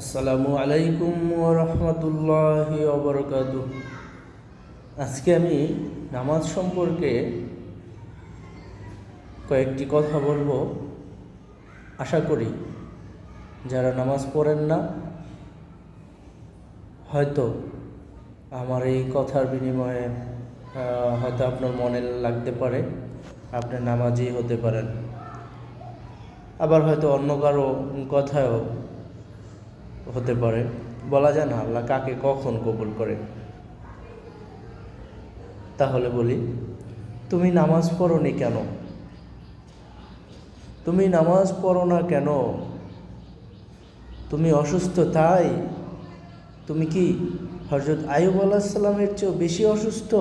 আসসালামু আলাইকুম রহমতুল্লাহ অবরকাত আজকে আমি নামাজ সম্পর্কে কয়েকটি কথা বলব। আশা করি যারা নামাজ পড়েন না, হয়তো আমার এই কথার বিনিময়ে হয়তো আপনার মনে লাগতে পারে, আপনি নামাজই হতে পারেন। আবার হয়তো অন্য কারও কথায়ও হতে পারে। বলা যায় না, আল্লাহ কাকে কখন কবুল করে। তাহলে বলি, তুমি নামাজ পড়োনি কেন? তুমি নামাজ পড়ো না কেন? তুমি অসুস্থ তাই? তুমি কি হজরত আয়ুব আলাহিসাল্লামের চেয়েও বেশি অসুস্থ?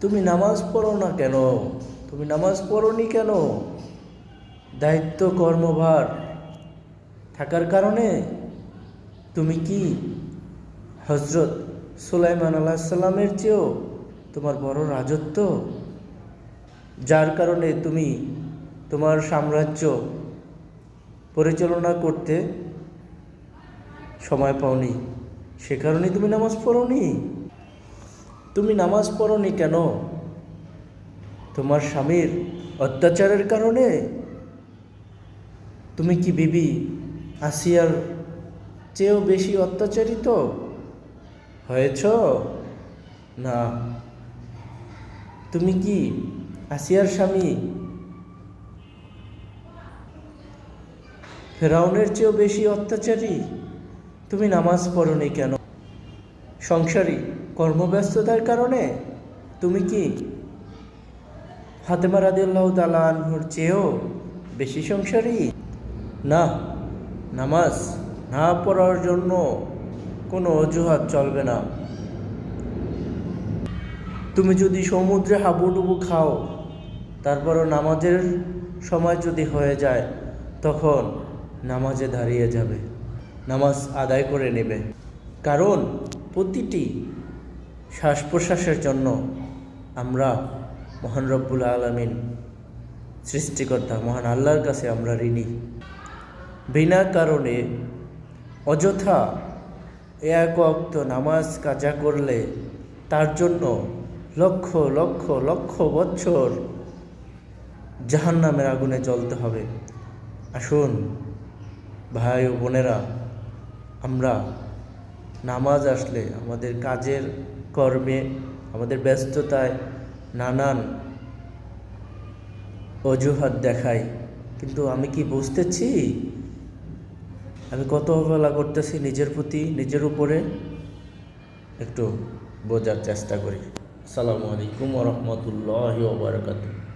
তুমি নামাজ পড়ো না কেন? তুমি নামাজ পড়োনি কেন? দায়িত্ব কর্মভার। থাকার কারণে তুমি কি হজরত সুলাইমান আলাহিসাল্লামের চেয়েও তোমার বড় রাজত্ব? যার কারণে তুমি তোমার সাম্রাজ্য পরিচালনা করতে সময় পাওনি। সে কারণে তুমি নামাজ পড়োনি। তুমি নামাজ পড়োনি কেন? তোমার স্বামীর অত্যাচারের কারণে তুমি কি বিবি আসিয়ার চেয়েও বেশি অত্যাচারিত হয়েছ? না। তুমি কি আসিয়ার স্বামী ফেরাউনের চেয়েও বেশি অত্যাচারী? তুমি নামাজ পড়নি কেন? সংসারী কর্মব্যস্ততার কারণে তুমি কি ফাতেমা রাদিয়াল্লাহু তাআলা আনহুর চেয়েও বেশি সংসারী? না। নামাজ না পড়ার জন্য কোনো অজুহাত চলবে না। তুমি যদি সমুদ্রে হাবুডুবু খাও, তারপরও নামাজের সময় যদি হয়ে যায়, তখন নামাজে দাঁড়িয়ে যাবে, নামাজ আদায় করে নেবে। কারণ প্রতিটি শ্বাস প্রশ্বাসের জন্য আমরা মহান রব্বুল আলমিন, সৃষ্টিকর্তা, মহান আল্লাহর কাছে আমরা ঋণী। বিনা কারণে অযথা এক অক্ত নামাজ কাজা করলে তার জন্য লক্ষ লক্ষ লক্ষ বছর জাহান্নামের আগুনে জ্বলতে হবে। আসুন, ভাই ও বোনেরা, আমরা নামাজ আসলে আমাদের কাজের কর্মে, আমাদের ব্যস্ততায় নানান অজুহাত দেখাই। কিন্তু আমি কি বুঝতেছি? আমি কত অবহেলা করতেছি নিজের প্রতি, নিজের উপরে? একটু বোঝার চেষ্টা করি। আসসালামু আলাইকুম রহমতুল্লাহ বারকাতুহ।